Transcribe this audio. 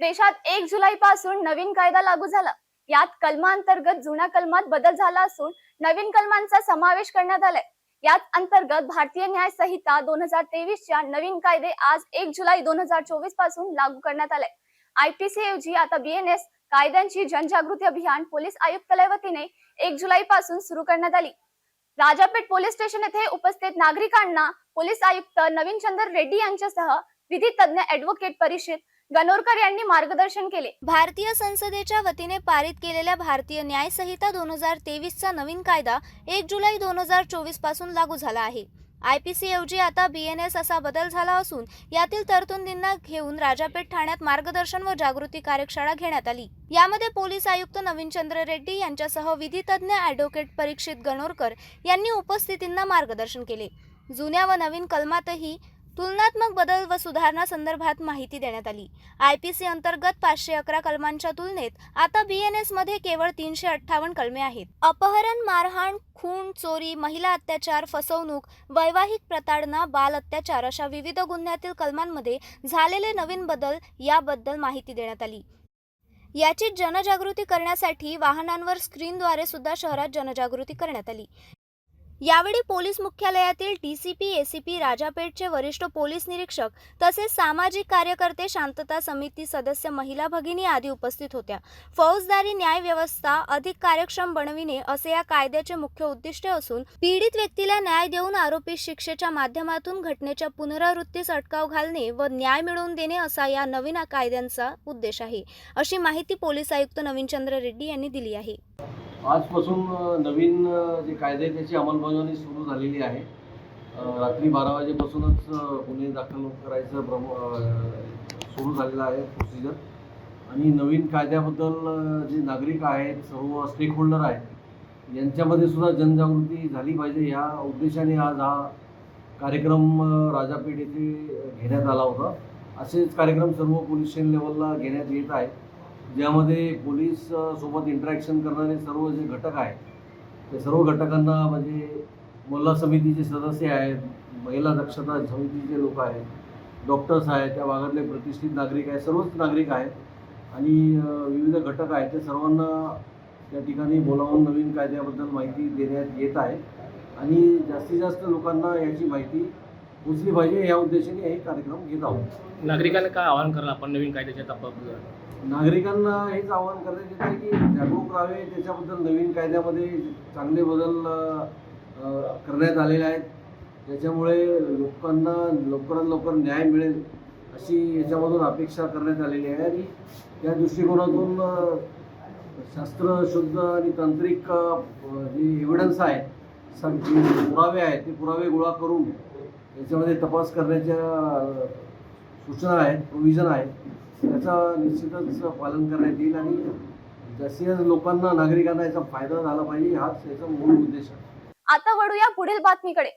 देशात एक जुलै पासून नवीन कायदा लागू झाला. यात कलमांतर्गत जुन्या कलमात बदल झाला असून नवीन कलमांचा समावेश करण्यात आलाय. यात अंतर्गत भारतीय न्याय संहिता दोन हजार तेवीस च्या नवीन कायदे आज एक जुलै दोन हजार चोवीसपासून लागू करण्यात आले. आयपीसी ऐवजी आता बीएनएस कायद्यांची जनजागृती अभियान पोलीस आयुक्तालय वतीने एक जुलै पासून सुरू करण्यात आली. राजापेठ पोलीस स्टेशन येथे उपस्थित नागरिकांना पोलीस आयुक्त नवीन चंद्र रेड्डी यांच्यासह विधी तज्ञ ऍडव्होकेट परिषद गणोरकर यांनी मार्गदर्शन केले. भारतीय संसदेच्या वतीने पारित केलेल्या भारतीय न्याय संहिता दोन हजार तेवीसचा नवीन कायदा एक जुलै दोन हजार चोवीसपासून लागू झाला आहे. आयपीसी ऐवजी आता बीएनएस असा बदल झाला असून यातील तरतुदींना घेऊन राजापेठ ठाण्यात मार्गदर्शन व जागृती कार्यशाळा घेण्यात आली. यामध्ये पोलीस आयुक्त नवीन चंद्र रेड्डी यांच्यासह विधितज्ञ ऍडव्होकेट परीक्षित गणोरकर यांनी उपस्थितींना मार्गदर्शन केले. जुन्या व नवीन कलमातही तुलनात्मक बदल व सुधारणा संदर्भात माहिती देण्यात आली. आय पी सी अंतर्गत पाचशे अकरा कलमांच्या तुलनेत आता बी एनमध्ये केवळ तीनशे अठ्ठावन्न कलमे आहेत. अपहरण मारहाण खून चोरी महिला अत्याचार फसवणूक वैवाहिक प्रताडणा बाल अत्याचार अशा विविध गुन्ह्यातील कलमांमध्ये झालेले नवीन बदल याबद्दल माहिती देण्यात आली. याची जनजागृती करण्यासाठी वाहनांवर स्क्रीनद्वारे सुद्धा शहरात जनजागृती करण्यात आली. यावेळी पोलीस मुख्यालयातील डीसीपी एसीपी राजापेठचे वरिष्ठ पोलीस निरीक्षक तसेच सामाजिक कार्यकर्ते शांतता समिती सदस्य महिला भगिनी आदी उपस्थित होत्या. फौजदारी न्याय व्यवस्था अधिक कार्यक्षम बनविणे असे या कायद्याचे मुख्य उद्दिष्ट असून पीडित व्यक्तीला न्याय देऊन आरोपी शिक्षेच्या माध्यमातून घटनेच्या पुनरावृत्तीस अटकाव घालणे व न्याय मिळवून देणे असा या नवीन कायद्यांचा उद्देश आहे. अशी माहिती पोलीस आयुक्त नवीनचंद्र रेड्डी यांनी दिली आहे. आजपासून नवीन जे कायदे त्याची अंमलबजावणी सुरू झालेली आहे. रात्री बारा वाजेपासूनच गुन्हे दाखल करायचं प्रम सुरू झालेलं आहे प्रोसिजर आणि नवीन कायद्याबद्दल जे नागरिक आहेत सर्व स्टेक होल्डर आहेत यांच्यामध्ये सुद्धा जनजागृती झाली पाहिजे. या उद्देशाने आज हा कार्यक्रम राजापेठ येथे घेण्यात आला होता. असेच कार्यक्रम सर्व पोलीस स्टेशन लेवलला घेण्यात येत आहे ज्यामध्ये पोलीस सोबत इंटरॅक्शन करणारे सर्व जे घटक आहेत ते सर्व घटकांना म्हणजे मोल्ला समितीचे सदस्य आहेत महिला दक्षता समितीचे लोक आहेत डॉक्टर्स आहेत त्या भागातले प्रतिष्ठित नागरिक आहेत सर्वच नागरिक आहेत. आणि विविध घटक आहेत ते सर्वांना त्या ठिकाणी बोलावून नवीन कायद्याबद्दल माहिती देण्यात येत आहे. आणि जास्तीत जास्त लोकांना याची माहिती पोचली पाहिजे या उद्देशाने हे कार्यक्रम घेत आहोत. नागरिकांना काय आवाहन कराल आपण नवीन कायद्याच्या तपास नागरिकांना हेच आवाहन करण्यात येतं आहे की जागरूक राहावे. त्याच्याबद्दल नवीन कायद्यामध्ये चांगले बदल करण्यात आलेले आहेत. त्याच्यामुळे लोकांना लवकरात लवकर न्याय मिळेल अशी याच्यामधून अपेक्षा करण्यात आलेली आहे. आणि त्या दृष्टिकोनातून शास्त्र शास्त्रशुद्ध आणि तांत्रिक जे एव्हिडन्स आहे सग जे पुरावे आहेत ते पुरावे गोळा करून याच्यामध्ये तपास करण्याच्या सूचना आहेत प्रोव्हिजन आहेत. त्याचा निश्चितच पालन करण्यात येईल आणि जास्तीत लोकांना नागरिकांना याचा फायदा झाला पाहिजे हाच याचा मूळ उद्देश आहे. आता वळूया पुढील बातमीकडे.